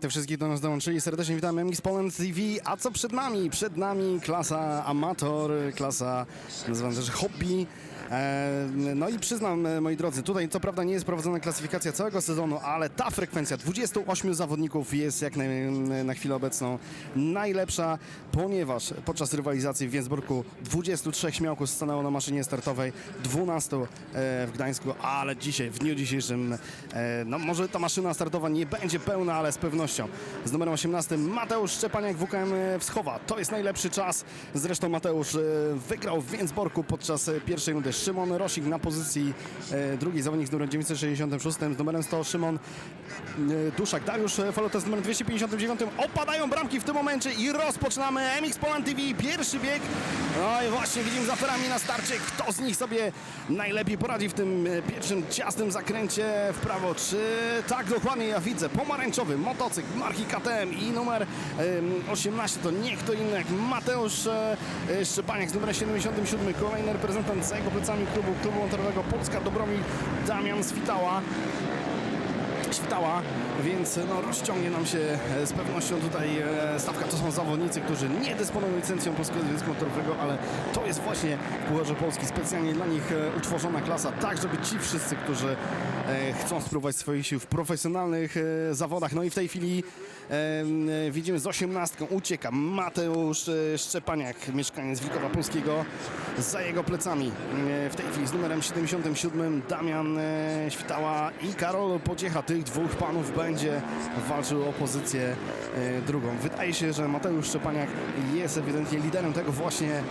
Te wszystkich do nas dołączyli. Serdecznie witamy MX Poland TV. A co przed nami? Przed nami klasa amator, klasa nazywana też hobby. E, No i przyznam, e, moi drodzy, tutaj co prawda nie jest prowadzona klasyfikacja całego sezonu, ale ta frekwencja 28 zawodników jest jak na, na chwilę obecną najlepsza, ponieważ podczas rywalizacji w Więcburgu 23 śmiałków stanęło na maszynie startowej, 12 e, w Gdańsku, ale dzisiaj, w dniu dzisiejszym, no może ta maszyna startowa nie będzie pełna, ale z pewnością. Z numerem 18 Mateusz Szczepaniak WKM Wschowa. To jest najlepszy czas. Zresztą Mateusz wygrał w Więcborku podczas pierwszej rundy. Szymon Rosik na pozycji e, drugiej, zawodnik z numerem 966, z numerem 100 Szymon e, Duszak. Dariusz e, Falota z numerem 259. Opadają bramki w tym momencie i rozpoczynamy MX Poland TV. Pierwszy bieg. No i właśnie widzimy za ferami na starcie, kto z nich sobie najlepiej poradzi w tym pierwszym ciasnym zakręcie w prawo. Czy tak dokładnie ja widzę? Pomarańczowy motocykl marki KTM i numer em, 18 to nie kto inny jak Mateusz Szczepaniak z numerem 77. Kolejny reprezentant za plecami klubu, klubu motorowego Polska Dobromir Damian Switała. Świtała, więc no, rozciągnie nam się e, z pewnością tutaj e, stawka. To są zawodnicy, którzy nie dysponują licencją Polskiego Związku Motorowego, ale to jest właśnie w Polski specjalnie dla nich e, utworzona klasa, tak żeby ci wszyscy, którzy chcą spróbować swoich sił w profesjonalnych e, zawodach. No i w tej chwili e, e, widzimy z 18 ucieka Mateusz e, Szczepaniak, mieszkaniec Wilkowa Polskiego, za jego plecami. E, w tej chwili z numerem 77 Damian e, Świtała i Karol Pociecha. Tych dwóch panów będzie walczył o pozycję e, drugą. Wydaje się, że Mateusz Szczepaniak jest ewidentnie liderem tego właśnie e,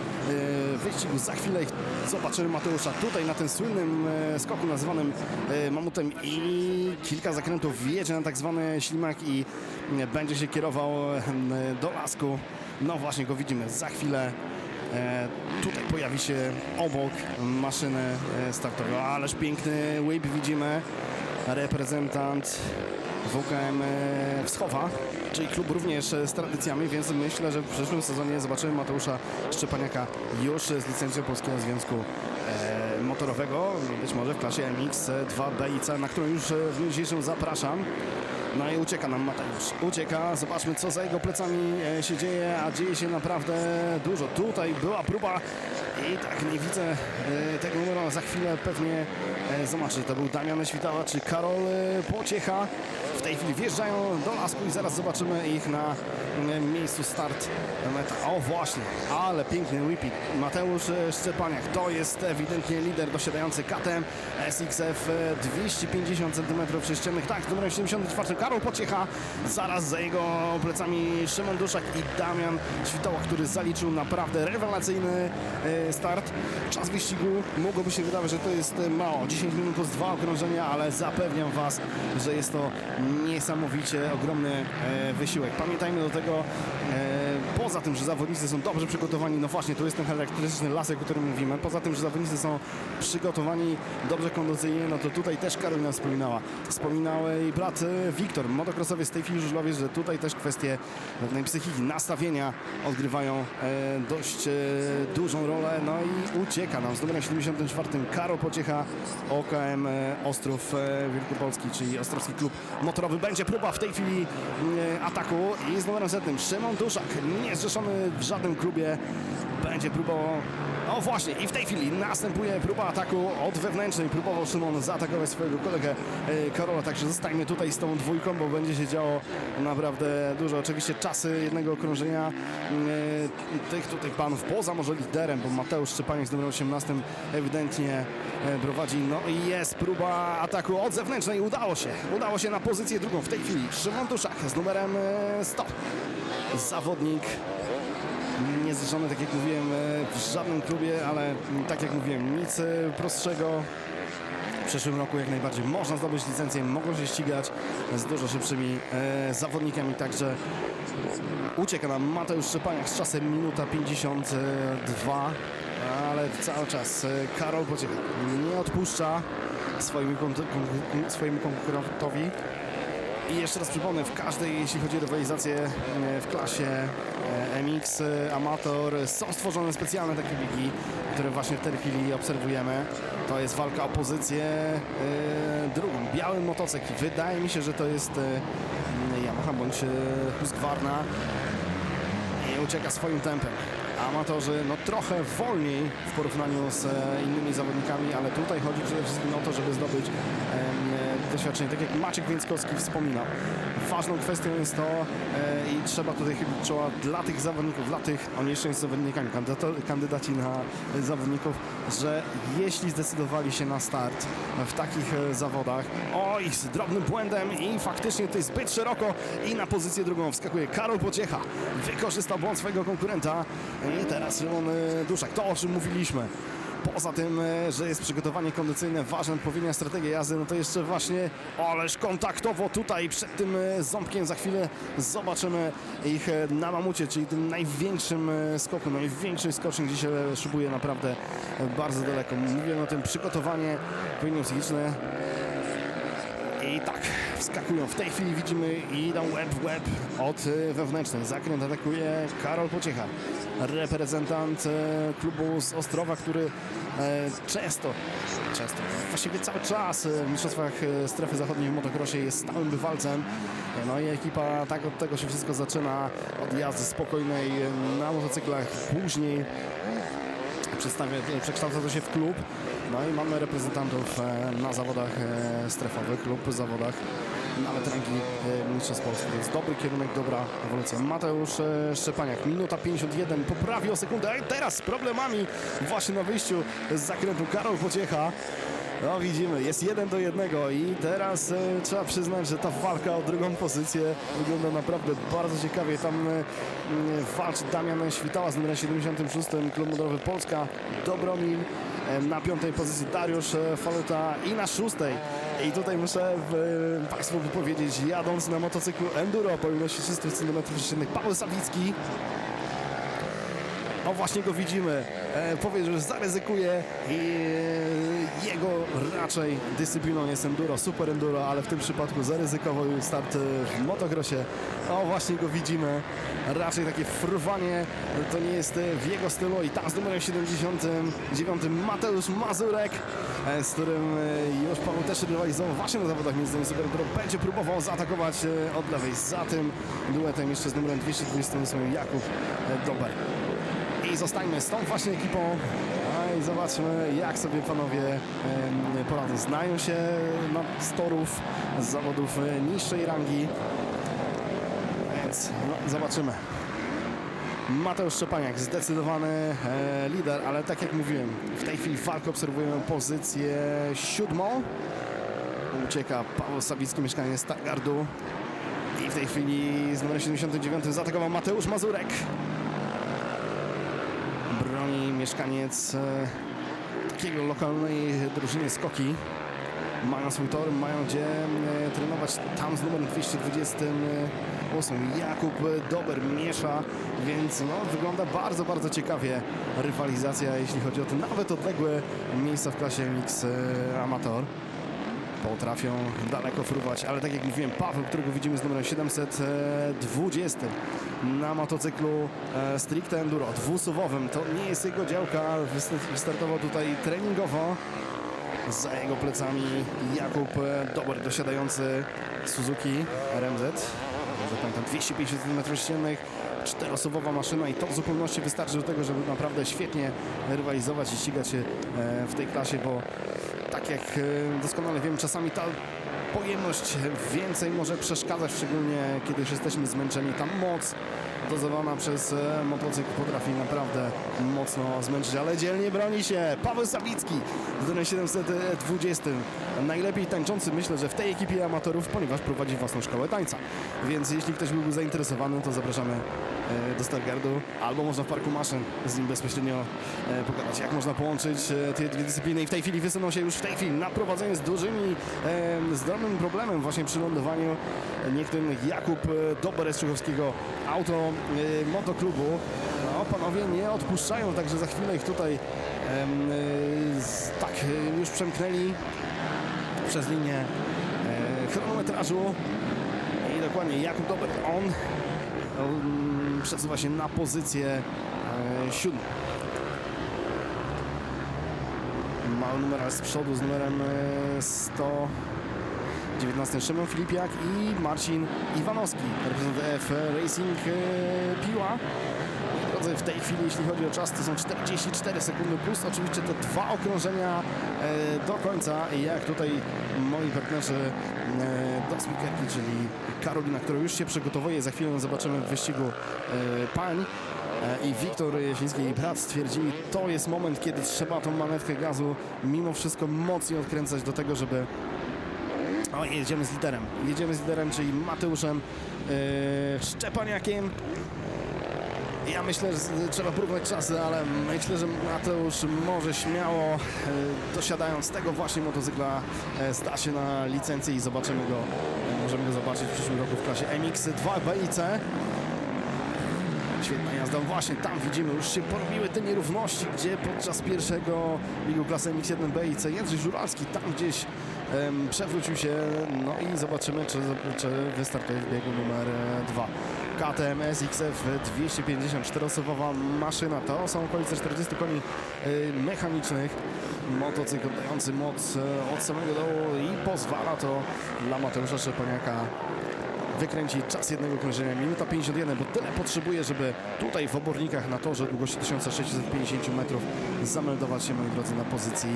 wyścigu. Za chwilę zobaczymy Mateusza tutaj na tym słynnym e, skoku nazywanym e, mamutem i kilka zakrętów wjedzie na tak zwany ślimak i e, będzie się kierował do lasku. No właśnie go widzimy za chwilę. Tutaj pojawi się obok maszyny startowej. Ależ piękny whip widzimy. Reprezentant WKM e, Wschowa, czyli klub również e, z tradycjami, więc myślę, że w przyszłym sezonie zobaczymy Mateusza Szczepaniaka już z licencją Polskiego Związku e, Motorowego, być może w klasie MX 2B i C, na którą już w dniu dzisiejszym zapraszam. No i ucieka nam Mateusz. Ucieka. Zobaczmy, co za jego plecami e, się dzieje, a dzieje się naprawdę dużo. Tutaj była próba i tak nie widzę e, tego numeru. Za chwilę pewnie e, zobaczę, czy to był Damian Świtała, czy Karol Pociecha. W tej chwili wjeżdżają do lasku i zaraz zobaczymy ich na miejscu start meta. O właśnie, ale piękny whippy. Mateusz Szczepaniak to jest ewidentnie lider dosiadający KTM SXF e, 250 cm sześciennych. Tak, z numerem 74 Karol Pociecha, zaraz za jego plecami Szymon Duszak i Damian Świtała, który zaliczył naprawdę rewelacyjny e, start. Czas wyścigu mogłoby się wydawać, że to jest e, mało, 10 minut plus dwa okrążenia, ale zapewniam Was, że jest to niesamowicie ogromny e, wysiłek. Pamiętajmy do tego, poza tym, że zawodnicy są dobrze przygotowani, no właśnie, to jest ten charakterystyczny lasek, o którym mówimy, poza tym, że zawodnicy są przygotowani dobrze kondycyjnie, no to tutaj też Karolina wspominała. Wspominał jej brat e, Wiktor, motocrossowiec z tej chwili żużlowiec, że tutaj też kwestie pewnej psychiki, nastawienia odgrywają e, dość e, dużą rolę, no i ucieka nam z numerem 74 Karol Pociecha, OKM e, Ostrów Wielkopolski, czyli Ostrowski Klub Motorowy. Będzie próba w tej chwili ataku i z numerem setnym Szymon Duszak, niezrzeszony w żadnym klubie, będzie próbował o właśnie i w tej chwili następuje próba ataku od wewnętrznej. Próbował Szymon zaatakować swojego kolegę Karola, także zostańmy tutaj z tą dwójką, bo będzie się działo naprawdę dużo. Oczywiście czasy jednego okrążenia e, tych tutaj panów poza może liderem, bo Mateusz Szczepaniak z numerem 18 ewidentnie e, prowadzi. No i jest próba ataku od zewnętrznej. Udało się. Udało się na pozycję drugą w tej chwili. Szymon Duszak z numerem e, 100. Zawodnik niezrzeszony, tak jak mówiłem, e, w żadnym klubie, ale tak jak mówiłem, nic e, prostszego. W przyszłym roku jak najbardziej można zdobyć licencję, mogą się ścigać z dużo szybszymi e, zawodnikami, także ucieka nam Mateusz Szczepaniak z czasem minuta 52, ale cały czas e, Karol Pociecha nie odpuszcza swojemu konkurentowi. I jeszcze raz przypomnę, w każdej, jeśli chodzi o rywalizację e, w klasie e, MX e, Amator, są stworzone specjalne takie ligi, które właśnie w tej chwili obserwujemy. To jest walka o pozycję drugą. Biały motocykl. Wydaje mi się, że to jest Yamaha bądź Husqvarna i ucieka swoim tempem. Amatorzy no trochę wolniej w porównaniu z innymi zawodnikami, ale tutaj chodzi przede wszystkim o to, żeby zdobyć doświadczenie. Tak jak Maciek Więckowski wspominał, ważną kwestią jest to e, i trzeba tutaj chybić czoła dla tych zawodników, dla tych, oni jeszcze nie są zawodnikami, kandydaci na e, zawodników, że jeśli zdecydowali się na start w takich e, zawodach, oj, z drobnym błędem i faktycznie jest zbyt szeroko i na pozycję drugą wskakuje Karol Pociecha. Wykorzystał błąd swojego konkurenta i teraz Szymon e, Duszak. To o czym mówiliśmy. Poza tym, e, że jest przygotowanie kondycyjne, ważna odpowiednia strategia jazdy, no to jeszcze właśnie, ależ kontaktowo tutaj przed tym e, ząbkiem za chwilę zobaczymy ich e, na mamucie, czyli tym największym skoku, największy skocznik dzisiaj szybuje naprawdę bardzo daleko. Mówiłem o tym przygotowanie odpowiednio psychiczne, i tak, wskakują. W tej chwili widzimy i idą łeb w łeb od wewnętrznej. Zakręt atakuje Karol Pociecha, reprezentant e, klubu z Ostrowa, który e, często, często, właściwie cały czas e, w mistrzostwach strefy zachodniej w motocrossie jest stałym bywalcem. No i ekipa tak od tego się wszystko zaczyna, od jazdy spokojnej na motocyklach, później przekształca to się w klub. No i mamy reprezentantów na zawodach strefowych lub zawodach nawet rangi e, Mistrzostw Polski. To jest dobry kierunek, dobra ewolucja. Mateusz e, Szczepaniak, minuta 51, poprawi o sekundę, a teraz z problemami właśnie na wyjściu z zakrętu Karol Pociecha. No widzimy, jest jeden do jednego i teraz e, trzeba przyznać, że ta walka o drugą pozycję wygląda naprawdę bardzo ciekawie. Tam e, walczy Damian Świtała z numerem 76, klub modelowy Polska, Dobromil. E, Na piątej pozycji Dariusz e, Faluta i na szóstej. I tutaj muszę w, Państwu powiedzieć, jadąc na motocyklu Enduro po ilości 300 cm Paweł Sawicki no właśnie go widzimy. E, powie, że zaryzykuje i e, jego raczej dyscypliną jest enduro, super enduro, ale w tym przypadku zaryzykował start e, w motocrossie. No właśnie go widzimy. Raczej takie fruwanie to nie jest w jego stylu i tam z numerem 79 Mateusz Mazurek, z którym już Paweł też rywalizował właśnie na zawodach między innymi super enduro. Będzie próbował zaatakować od lewej. Za tym duetem jeszcze z numerem 228 Jakub Dober. I zostańmy z tą właśnie ekipą. I zobaczmy, jak sobie panowie poradzą. Znają się no, z torów, z zawodów e, niższej rangi. Więc no, zobaczymy. Mateusz Szczepaniak, zdecydowany e, lider, ale tak jak mówiłem, w tej chwili walkę obserwujemy pozycję siódmą. Ucieka Paweł Sawicki, mieszkanie Stargardu. I w tej chwili z numerem 79 zaatakował Mateusz Mazurek mieszkaniec e, takiego lokalnej drużyny Skoki. Mają swój tor, mają gdzie e, trenować tam z numerem 228. Jakub Dober miesza, więc no, wygląda bardzo, bardzo ciekawie rywalizacja, jeśli chodzi o te nawet odległe miejsca w klasie MX e, Amator potrafią daleko fruwać, ale tak jak mówiłem, Paweł, którego widzimy z numerem 720 na motocyklu e, stricte enduro, dwusuwowym, to nie jest jego działka, Wyst- wystartował tutaj treningowo. Za jego plecami Jakub e, Dober, dosiadający Suzuki RMZ. Może pamiętam, 250 cm3, czteroosobowa maszyna i to w zupełności wystarczy do tego, żeby naprawdę świetnie rywalizować i ścigać się e, w tej klasie, bo tak jak e, doskonale wiem, czasami ta pojemność więcej może przeszkadzać, szczególnie kiedy już jesteśmy zmęczeni. Ta moc dozowana przez e, motocykl potrafi naprawdę mocno zmęczyć, ale dzielnie broni się Paweł Sawicki z numerem 720. Najlepiej tańczący myślę, że w tej ekipie amatorów, ponieważ prowadzi własną szkołę tańca. Więc jeśli ktoś byłby zainteresowany, to zapraszamy do Stargardu albo można w parku maszyn z nim bezpośrednio e, pogadać, jak można połączyć e, te dwie dyscypliny i w tej chwili wysunął się już w tej chwili na prowadzenie z dużymi, e, z drobnym problemem właśnie przy lądowaniu niektórym Jakub e, Dober z Czuchowskiego auto e, motoklubu. No panowie nie odpuszczają, także za chwilę ich tutaj e, tak e, już przemknęli przez linię e, chronometrażu i dokładnie Jakub Dober, on przesuwa się na pozycję e, siódmą. Mały numer z przodu z numerem e, 100 19 Szymon Filipiak i Marcin Iwanowski, reprezentant F Racing e, Piła. Drodzy, w tej chwili, jeśli chodzi o czas, to są 44 sekundy plus oczywiście te dwa okrążenia e, do końca. Jak tutaj moi partnerzy e, speakerki, czyli Karolina, która już się przygotowuje, za chwilę zobaczymy w wyścigu e, pań. E, I Wiktor Jasiński, jej brat, stwierdzili, to jest moment, kiedy trzeba tą manetkę gazu mimo wszystko mocniej odkręcać do tego, żeby o, jedziemy z liderem. Jedziemy z liderem, czyli Mateuszem yy, Szczepaniakiem. Ja myślę, że trzeba porównać czasy, ale myślę, że Mateusz może śmiało, e, dosiadając tego właśnie motocykla, e, stać się na licencję i zobaczymy go, e, możemy go zobaczyć w przyszłym roku w klasie MX2 BIC. Świetna jazda. Właśnie tam widzimy, już się porobiły te nierówności, gdzie podczas pierwszego biegu klasy MX1 BIC Jędrzej Żuralski tam gdzieś em, przewrócił się. No i zobaczymy, czy, czy wystartuje w biegu numer 2. KTM SXF 254-osobowa maszyna. To są okolice 40 koni y, mechanicznych. Motocykl dający moc e, od samego dołu i pozwala to dla Mateusza Szczepaniaka wykręci czas jednego krążenia, minuta 51, bo tyle potrzebuje, żeby tutaj w obornikach na torze długości 1650 metrów zameldować się, moi drodzy, na pozycji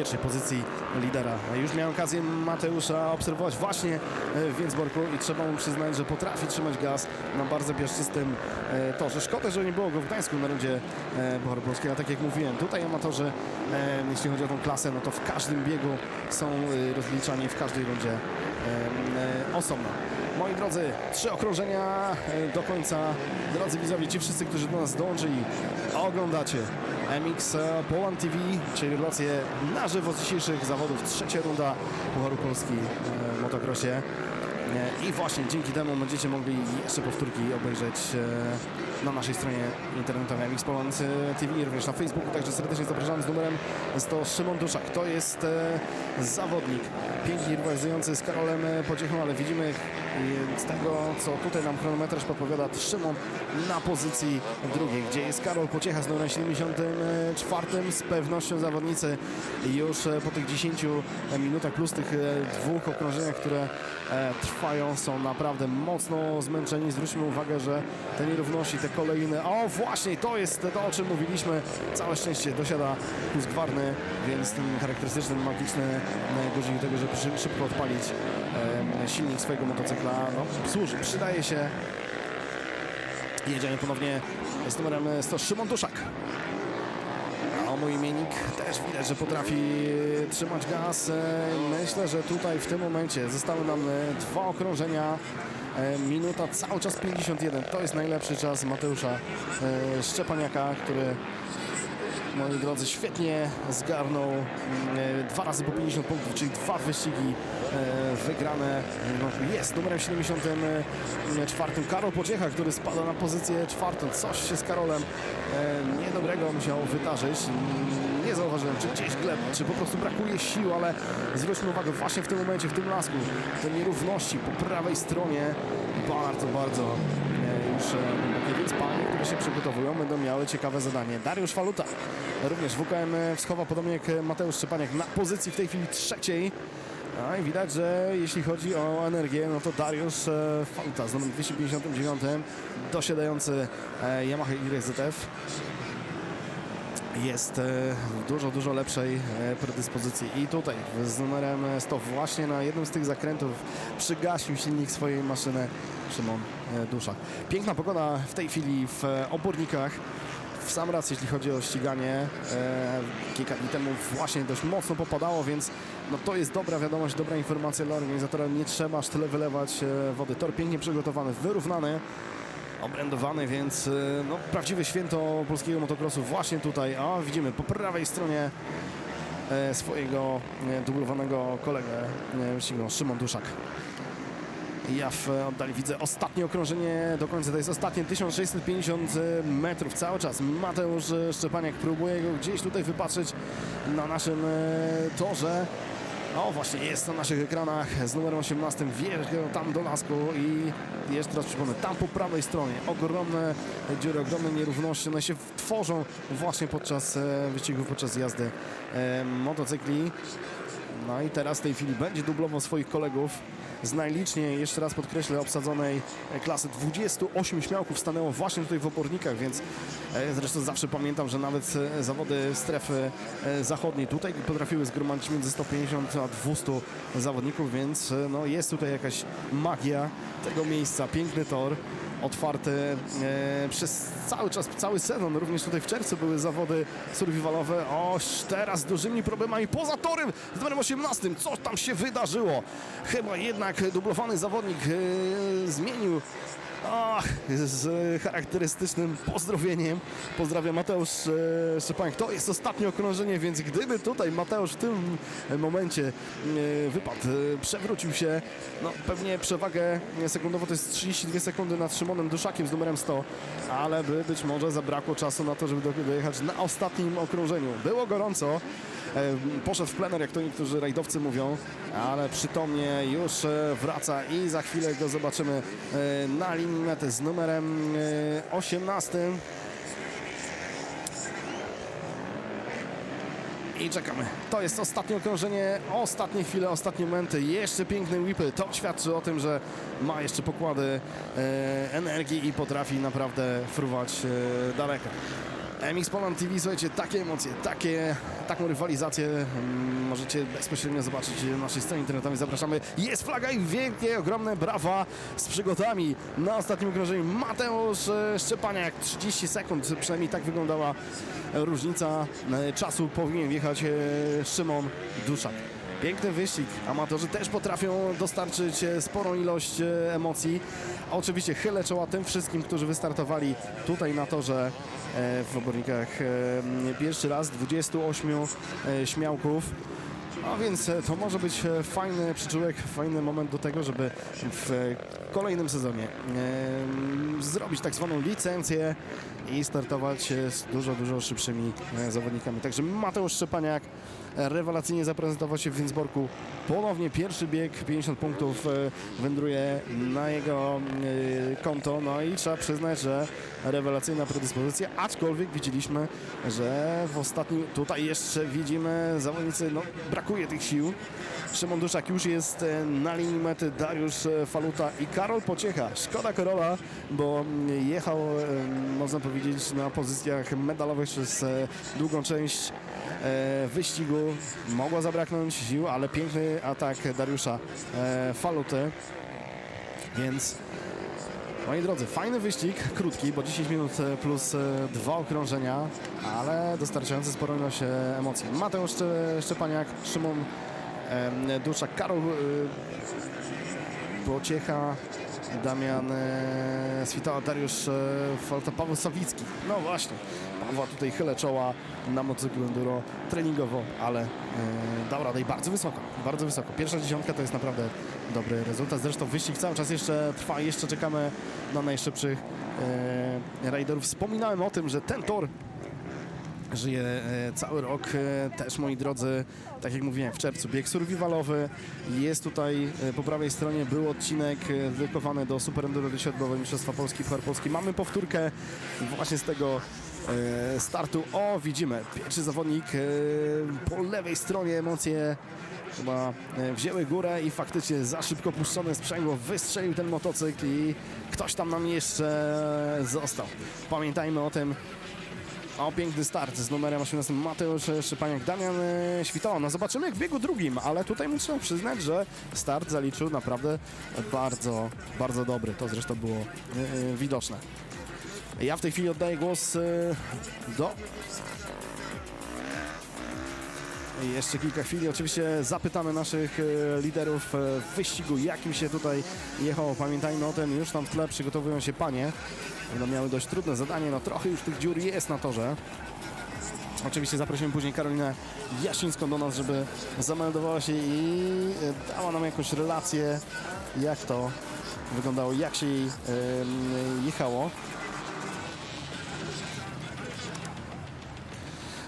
pierwszej pozycji lidera. Już miałem okazję Mateusza obserwować właśnie e, w Więcborku i trzeba mu przyznać, że potrafi trzymać gaz na bardzo piaszczystym e, torze. Szkoda, że nie było go w Gdańsku na rundzie e, Pucharu Polski, ale tak jak mówiłem, tutaj amatorzy, e, jeśli chodzi o tą klasę, no to w każdym biegu są e, rozliczani w każdej rundzie e, e, osobno. Moi drodzy, trzy okrążenia e, do końca. Drodzy widzowie, ci wszyscy, którzy do nas dołączyli, oglądacie MX Poland TV, czyli relacje na żywo z dzisiejszych zawodów. Trzecia runda Pucharu Polski e, w motocrossie. E, I właśnie dzięki temu będziecie mogli jeszcze powtórki obejrzeć e, na naszej stronie internetowej MX Poland e, TV, również na Facebooku. Także serdecznie zapraszam z numerem 100 Szymon Duszak. To jest e, zawodnik pięknie rywalizujący z Karolem e, Pociechą, ale widzimy z tego, co tutaj nam chronometraż podpowiada, Szymon na pozycji drugiej, gdzie jest Karol Pociecha z numerem 74. Z pewnością zawodnicy już po tych 10 minutach plus tych dwóch okrążeniach, które trwają, są naprawdę mocno zmęczeni. Zwróćmy uwagę, że te nierówności, te kolejne, o właśnie, to jest to, o czym mówiliśmy. Całe szczęście dosiada plus gwarny, więc ten charakterystyczny, magiczny guzik tego, żeby szy- szybko odpalić silnik swojego motocykla, no, służy, przydaje się. Jedziemy ponownie z numerem 100 Szymon Duszak. A mój imiennik też widać, że potrafi trzymać gaz. E, Myślę, że tutaj w tym momencie zostały nam e, dwa okrążenia. E, Minuta cały czas 51. To jest najlepszy czas Mateusza e, Szczepaniaka, który moi drodzy, świetnie zgarnął mm, e, dwa razy po 50 punktów, czyli dwa wyścigi wygrane. No, Jest numerem 74 Karol Pociecha, który spada na pozycję czwartą. Coś się z Karolem niedobrego musiało wydarzyć. Nie zauważyłem, czy gdzieś gleba, czy po prostu brakuje sił, ale zwróćmy uwagę właśnie w tym momencie, w tym lasku, te nierówności po prawej stronie bardzo, bardzo e, już e, więc panie, które się przygotowują, będą miały ciekawe zadanie. Dariusz Faluta, również WKM Wschowa, podobnie jak Mateusz Szczepaniak, na pozycji w tej chwili trzeciej. A i widać, że jeśli chodzi o energię, no to Dariusz e, Faluta z numerem 259, dosiadający e, Yamaha YZF jest e, w dużo, dużo lepszej e, predyspozycji. I tutaj z numerem 100 właśnie na jednym z tych zakrętów przygasił silnik swojej maszyny Szymon e, Duszak. Piękna pogoda w tej chwili w obornikach. W sam raz, jeśli chodzi o ściganie, kilka dni temu właśnie dość mocno popadało, więc no to jest dobra wiadomość, dobra informacja dla organizatora. Nie trzeba aż tyle wylewać wody. Tor pięknie przygotowany, wyrównany obrędowany, więc y, no, prawdziwe święto polskiego motocrossu właśnie tutaj. A widzimy po prawej stronie e, swojego e, dublowanego kolegę e, wyścigu, Szymon Duszak. Ja w oddali widzę ostatnie okrążenie do końca. To jest ostatnie 1650 metrów cały czas. Mateusz Szczepaniak próbuje go gdzieś tutaj wypatrzeć na naszym torze. O, właśnie jest na naszych ekranach z numerem 18. Wjeżdża tam do lasku i jeszcze raz przypomnę, tam po prawej stronie ogromne dziury, ogromne nierówności. One się tworzą właśnie podczas e, wyścigów, podczas jazdy e, motocykli. No i teraz w tej chwili będzie dublował swoich kolegów z najliczniej, jeszcze raz podkreślę, obsadzonej klasy. 28 śmiałków stanęło właśnie tutaj w opornikach, więc e, zresztą zawsze pamiętam, że nawet e, zawody strefy e, zachodniej tutaj potrafiły zgromadzić między 150 a 200 zawodników, więc no, jest tutaj jakaś magia tego miejsca. Piękny tor otwarty e, przez cały czas, cały sezon. Również tutaj w czerwcu były zawody survivalowe. Oż teraz z dużymi problemami poza torem z numerem 18. Co tam się wydarzyło? Chyba jednak dublowany zawodnik e, zmienił Ach, z charakterystycznym pozdrowieniem. Pozdrawiam Mateusz e, Szczepanek. To jest ostatnie okrążenie, więc gdyby tutaj Mateusz w tym momencie e, wypadł, e, przewrócił się, no pewnie przewagę sekundową to jest 32 sekundy nad Szymonem Duszakiem z numerem 100, ale by być może zabrakło czasu na to, żeby do- dojechać na ostatnim okrążeniu. Było gorąco. E, Poszedł w plener, jak to niektórzy rajdowcy mówią, ale przytomnie już e, wraca i za chwilę go zobaczymy e, na linii z numerem e, 18. I czekamy. To jest ostatnie okrążenie, ostatnie chwile, ostatnie momenty. Jeszcze piękne whipy. To świadczy o tym, że ma jeszcze pokłady e, energii i potrafi naprawdę fruwać e, daleko. MX Poland TV, słuchajcie, takie emocje, takie, taką rywalizację mm, możecie bezpośrednio zobaczyć na naszej stronie internetowej. Zapraszamy. Jest flaga i wielkie, ogromne brawa z przygotami na ostatnim okrążeniu. Mateusz e, Szczepaniak, 30 sekund, przynajmniej tak wyglądała różnica e, czasu. Powinien wjechać e, Szymon Duszak. Piękny wyścig. Amatorzy też potrafią dostarczyć e, sporą ilość e, emocji. A oczywiście chylę czoła tym wszystkim, którzy wystartowali tutaj na torze w obornikach pierwszy raz. 28 e, śmiałków. No więc e, to może być e, fajny przyczółek, fajny moment do tego, żeby w e, kolejnym sezonie zrobić tak zwaną licencję i startować z dużo, dużo szybszymi zawodnikami. Także Mateusz Szczepaniak rewelacyjnie zaprezentował się w Windsborku. Ponownie pierwszy bieg, 50 punktów wędruje na jego konto. No i trzeba przyznać, że rewelacyjna predyspozycja, aczkolwiek widzieliśmy, że w ostatnim, tutaj jeszcze widzimy zawodnicy, no brakuje tych sił. Szymon Duszak już jest e, na linii mety, Dariusz e, Faluta i Karol Pociecha. Szkoda Karola, bo mm, jechał, e, można powiedzieć, na pozycjach medalowych przez długą część wyścigu. Mogło zabraknąć sił, ale piękny atak Dariusza Faluty. Więc Moi drodzy, fajny wyścig, krótki, bo 10 minut e, plus e, dwa okrążenia, ale dostarczający sporą ilość emocji. Mateusz Szcze- Szczepaniak, Szymon Duszak, Karol e, Pociecha, Damian e, Switała, Dariusz e, Falta, Paweł Sawicki. No właśnie, Pawła tutaj chylę czoła na motocyklu enduro treningowo, ale e, dał radę i bardzo wysoko, bardzo wysoko. Pierwsza dziesiątka to jest naprawdę dobry rezultat. Zresztą wyścig cały czas jeszcze trwa, jeszcze czekamy na najszybszych e, rajderów. Wspominałem o tym, że ten tor żyje e, cały rok. E, też, moi drodzy, tak jak mówiłem, w czerwcu bieg survivalowy. Jest tutaj e, po prawej stronie był odcinek dedykowany do Super Enduro Światowe Mistrzostwa Polski, Puchar Polski. Mamy powtórkę właśnie z tego startu. O, widzimy, pierwszy zawodnik po lewej stronie emocje chyba wzięły górę i faktycznie za szybko puszczone sprzęgło wystrzelił ten motocykl i ktoś tam nam jeszcze został. Pamiętajmy o tym, o, piękny start z numerem 18 Mateusz Szypaniak, Damian e, Świtała. No zobaczymy jak w biegu drugim, ale tutaj muszę przyznać, że start zaliczył naprawdę bardzo, bardzo dobry. To zresztą było e, e, widoczne. Ja w tej chwili oddaję głos do... Jeszcze kilka chwili. Oczywiście zapytamy naszych e, liderów e, w wyścigu, jakim się tutaj jechało. Pamiętajmy o tym, już tam w tle przygotowują się panie. Będą miały dość trudne zadanie, no trochę już tych dziur jest na torze. Oczywiście zaprosimy później Karolinę Jasińską do nas, żeby zameldowała się i e, dała nam jakąś relację, jak to wyglądało, jak się jej jechało.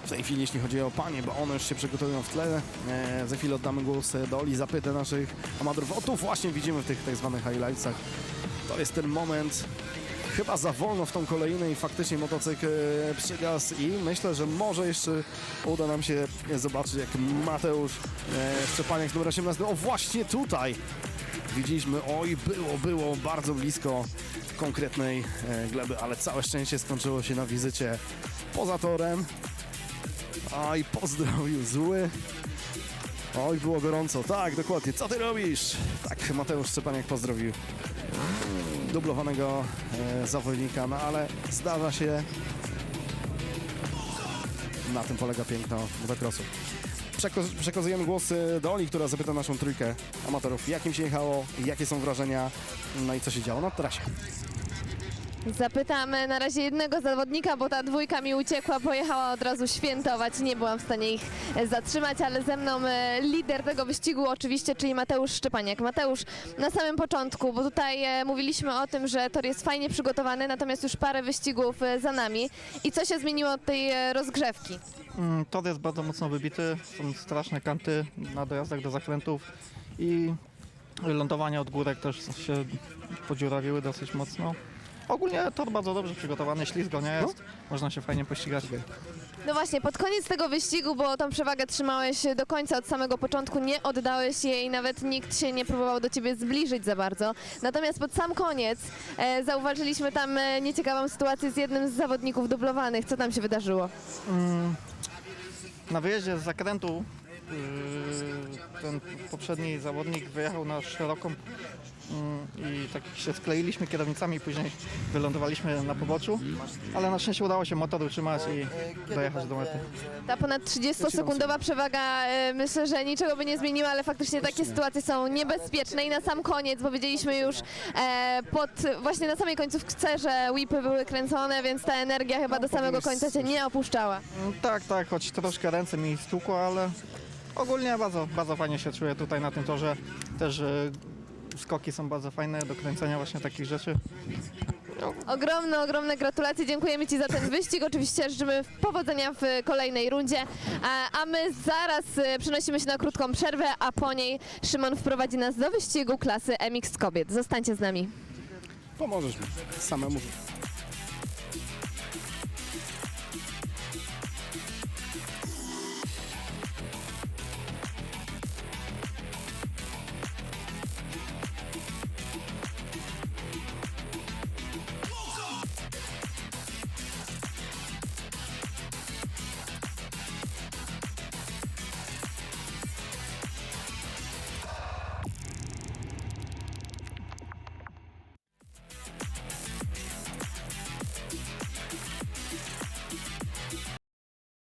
W tej chwili, jeśli chodzi o panie, bo one już się przygotowują w tle, e, za chwilę oddamy głos e, do Oli Zapytę naszych amatorów. O tu właśnie widzimy w tych tak zwanych highlightsach. To jest ten moment, chyba za wolno w tą kolejnę i faktycznie motocykl e, przygasł i myślę, że może jeszcze uda nam się zobaczyć jak Mateusz e, Szczepaniak z numer 18, o właśnie tutaj widzieliśmy, oj było, było bardzo blisko konkretnej e, gleby, ale całe szczęście skończyło się na wizycie poza torem. Oj, pozdrowił zły. Oj, było gorąco. Tak, dokładnie. Co ty robisz? Tak, Mateusz Szczepaniak pozdrowił dublowanego e, zawodnika, no ale zdarza się. Na tym polega piękno motocrossu. Przekazujemy głos e, do Oli, która zapyta naszą trójkę amatorów, jak im się jechało, jakie są wrażenia, no i co się działo na trasie. Zapytam na razie jednego zawodnika, bo ta dwójka mi uciekła, pojechała od razu świętować. Nie byłam w stanie ich e, zatrzymać, ale ze mną e, lider tego wyścigu oczywiście, czyli Mateusz Szczepaniak. Mateusz, na samym początku, bo tutaj e, mówiliśmy o tym, że tor jest fajnie przygotowany, natomiast już parę wyścigów za nami. I co się zmieniło od tej rozgrzewki? Mm, Tor jest bardzo mocno wybity, są straszne kanty na dojazdach do zakrętów i lądowania od górek też się podziurawiły dosyć mocno. Ogólnie tor bardzo dobrze przygotowany, ślizgo nie jest, można się fajnie pościgać. No właśnie, pod koniec tego wyścigu, bo tą przewagę trzymałeś do końca, od samego początku, nie oddałeś jej, nawet nikt się nie próbował do ciebie zbliżyć za bardzo. Natomiast pod sam koniec e, zauważyliśmy tam e, nieciekawą sytuację z jednym z zawodników dublowanych. Co tam się wydarzyło? Mm, Na wyjeździe z zakrętu yy, ten poprzedni zawodnik wyjechał na szeroką i tak się skleiliśmy kierownicami, później wylądowaliśmy na poboczu, ale na szczęście udało się motor utrzymać i dojechać do mety. Ta ponad 30-sekundowa przewaga e, myślę, że niczego by nie zmieniła, ale faktycznie takie sytuacje są niebezpieczne i na sam koniec, bo wiedzieliśmy już e, pod, właśnie na samej końcówce, że whipy były kręcone, więc ta energia chyba do samego końca cię nie opuszczała. Mm, Tak, tak, choć troszkę ręce mi stukło, ale ogólnie bardzo, bardzo fajnie się czuję tutaj na tym torze. Też e, skoki są bardzo fajne do kręcenia właśnie takich rzeczy. Ogromne, ogromne gratulacje. Dziękujemy Ci za ten wyścig. Oczywiście życzymy powodzenia w kolejnej rundzie. A, a my zaraz e, przenosimy się na krótką przerwę, a po niej Szymon wprowadzi nas do wyścigu klasy MX kobiet. Zostańcie z nami. Pomożesz mi samemu.